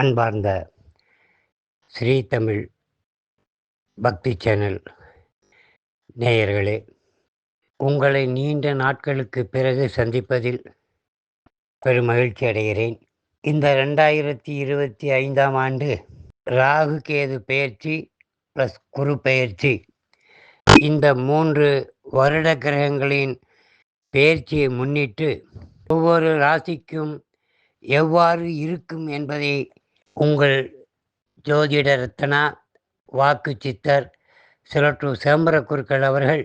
அன்பார்ந்த ஸ்ரீ தமிழ் பக்தி சேனல் நேயர்களே உங்களை நீண்ட நாட்களுக்கு பிறகு சந்திப்பதில் பெரும் மகிழ்ச்சி அடைகிறேன். இந்த ரெண்டாயிரத்தி இருபத்தி ஐந்தாம் ஆண்டு ராகு கேது பெயர்ச்சி ப்ளஸ் குரு பெயர்ச்சி. இந்த மூன்று வருட கிரகங்களின் பெயர்ச்சியை முன்னிட்டு ஒவ்வொரு ராசிக்கும் எவ்வாறு இருக்கும் என்பதை உங்கள் ஜோதிட ரத்னா வாக்கு சித்தர் சிலற்று சிதம்பரக்குருக்கள் அவர்கள்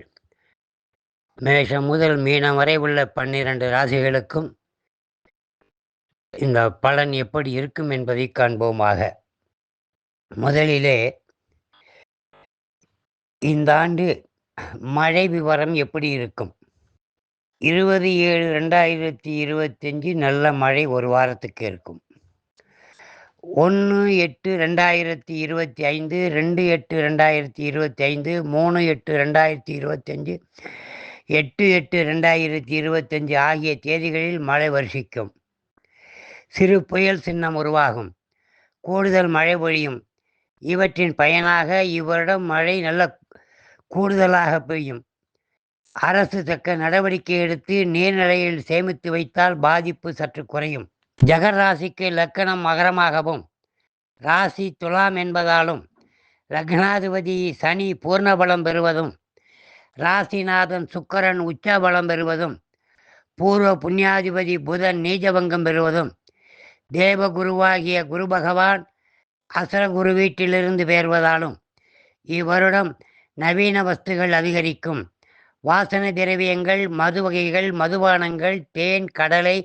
மேஷம் முதல் மீனம் வரை உள்ள பன்னிரண்டு ராசிகளுக்கும் இந்த பலன் எப்படி இருக்கும் என்பதை காண்போமாக. முதலிலே இந்த ஆண்டு மழை விவரம் எப்படி இருக்கும்? இருபது ஏழு ரெண்டாயிரத்தி இருபத்தஞ்சி நல்ல மழை ஒரு வாரத்துக்கு இருக்கும். ஒன்று எட்டு ரெண்டாயிரத்தி இருபத்தி ஐந்து ரெண்டு எட்டு ரெண்டாயிரத்தி இருபத்தி ஐந்து மூணு எட்டு ரெண்டாயிரத்தி இருபத்தஞ்சு எட்டு எட்டு ரெண்டாயிரத்தி இருபத்தஞ்சு ஆகிய தேதிகளில் மழை வருஷிக்கும். சிறு புயல் சின்னம் உருவாகும். கூடுதல் மழை பொழியும். இவற்றின் பயனாக இவ்வருடம் மழை நல்ல கூடுதலாக பெய்யும். அரசு தக்க நடவடிக்கை எடுத்து நீர்நிலையில் சேமித்து வைத்தால் பாதிப்பு சற்று குறையும். ஜெகர் ராசிக்கு லக்கணம் மகரமாகவும் ராசி துலாம் என்பதாலும் லக்னாதிபதி சனி பூர்ணபலம் பெறுவதும் ராசிநாதன் சுக்கரன் உச்சபலம் பெறுவதும் பூர்வ புண்ணியாதிபதி புதன் நீஜபங்கம் பெறுவதும் தேவகுருவாகிய குரு பகவான் அசரகுரு வீட்டிலிருந்து பெயர்வதாலும் இவ்வருடம் நவீன வஸ்துகள் அதிகரிக்கும். வாசனை திரவியங்கள் மது வகைகள் மதுபானங்கள் தேன் கடலை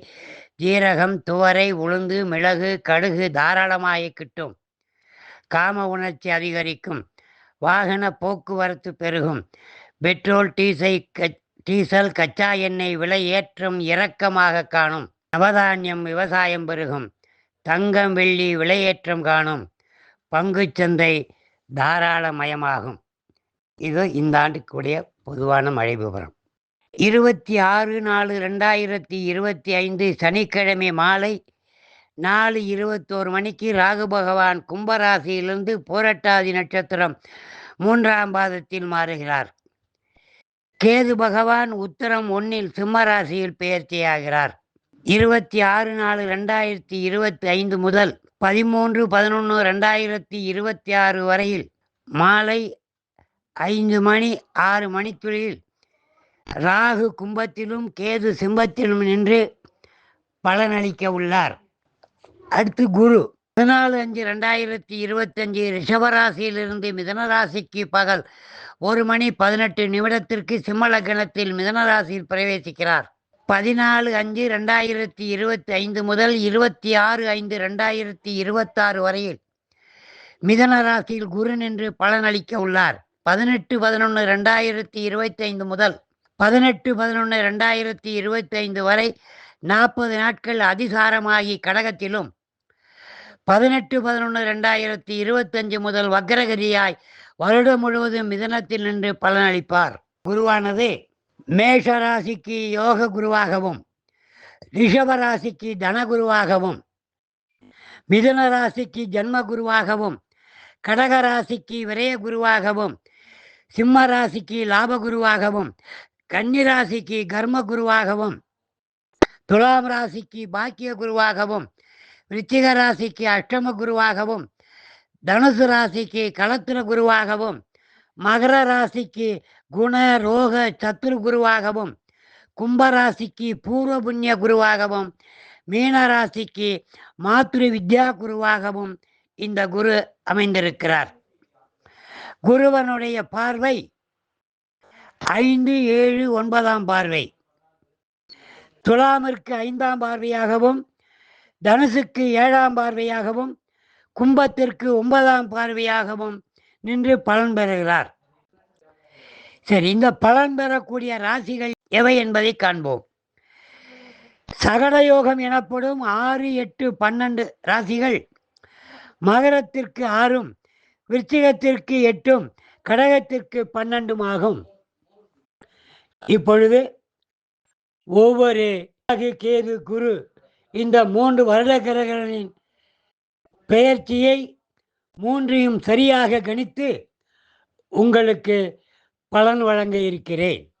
ஜீரகம் துவரை உளுந்து மிளகு கடுகு தாராளமாக கிட்டும். காம உணர்ச்சி அதிகரிக்கும். வாகன போக்குவரத்து பெருகும். பெட்ரோல் டீசை டீசல் கச்சா எண்ணெய் விலை ஏற்றம் இறக்கமாக காணும். நவதானியம் விவசாயம் பெருகும். தங்கம் வெள்ளி விலையேற்றம் காணும். பங்குச்சந்தை தாராளமயமாகும். இது இந்த ஆண்டுக்குடைய பொதுவான மழை விவரம். இருபத்தி ஆறு நாலு ரெண்டாயிரத்தி இருபத்தி ஐந்து சனிக்கிழமை மாலை நாலு இருபத்தோரு மணிக்கு ராகு பகவான் கும்பராசியிலிருந்து போரட்டாதி நட்சத்திரம் மூன்றாம் பாதத்தில் மாறுகிறார். கேது பகவான் உத்தரம் ஒன்னில் சிம்மராசியில் பெயர்ச்சியாகிறார். இருபத்தி ஆறு நாலு ரெண்டாயிரத்தி இருபத்தி ஐந்து முதல் பதிமூன்று பதினொன்று ரெண்டாயிரத்தி இருபத்தி ஆறு வரையில் மாலை ஐந்து மணி ஆறு மணித்துளியில் ராகு கும்பத்திலும் கேது சிம்பத்திலும் நின்று பலனளிக்க உள்ளார். அடுத்து குரு. பதினாலு அஞ்சு ரெண்டாயிரத்தி இருபத்தஞ்சு ரிஷபராசியிலிருந்து மிதனராசிக்கு பகல் ஒரு மணி பதினெட்டு நிமிடத்திற்கு சிம்மலக்கணத்தில் மிதனராசியில் பிரவேசிக்கிறார். பதினாலு அஞ்சு ரெண்டாயிரத்தி இருபத்தி ஐந்து முதல் இருபத்தி ஆறு ஐந்து ரெண்டாயிரத்தி இருபத்தாறு வரையில் மிதனராசியில் குரு நின்று பலனளிக்க உள்ளார். பதினெட்டு பதினொன்று ரெண்டாயிரத்தி இருபத்தி ஐந்து முதல் பதினெட்டு பதினொன்று ரெண்டாயிரத்தி இருபத்தைந்து வரை நாற்பது நாட்கள் அதிசாரமாகி கடகத்திலும் பதினெட்டு பதினொன்று ரெண்டாயிரத்தி இருபத்தஞ்சு முதல் வக்ரகதியாய் வருடம் முழுவதும் மிதனத்தில் நின்று பலனளிப்பார். குருவானது மேஷ ராசிக்கு யோக குருவாகவும் ரிஷபராசிக்கு தனகுருவாகவும் மிதுன ராசிக்கு ஜன்ம குருவாகவும் கடக ராசிக்கு விரய குருவாகவும் சிம்ம ராசிக்கு லாப கன்னிராசிக்கு கர்ம குருவாகவும் துலாம் ராசிக்கு பாக்கிய குருவாகவும் விருச்சிக ராசிக்கு அஷ்டம குருவாகவும் தனுசு ராசிக்கு களத்திர குருவாகவும் மகர ராசிக்கு குண ரோக சத்துரு குருவாகவும் கும்பராசிக்கு பூர்வ புண்ணிய குருவாகவும் மீனராசிக்கு மாத்ரு வித்யா குருவாகவும் இந்த குரு அமைந்திருக்கிறார். குருவனுடைய பார்வை ஐந்து ஏழு ஒன்பதாம் பார்வை. துலாமிற்கு ஐந்தாம் பார்வையாகவும் தனுசுக்கு ஏழாம் பார்வையாகவும் கும்பத்திற்கு ஒன்பதாம் பார்வையாகவும் நின்று பலன் பெறுகிறார். சரி இந்த பலன் பெறக்கூடிய ராசிகள் எவை என்பதை காண்போம். சகடயோகம் எனப்படும் ஆறு எட்டு பன்னெண்டு ராசிகள் மகரத்திற்கு ஆறும் விருச்சிகத்திற்கு எட்டும் கடகத்திற்கு பன்னெண்டும் ஆகும். இப்பொழுது ஒவ்வொரு கேது குரு இந்த மூன்று வருட கிரகங்களின் பெயர்ச்சியை மூன்றையும் சரியாக கணித்து உங்களுக்கு பலன் வழங்க இருக்கிறேன்.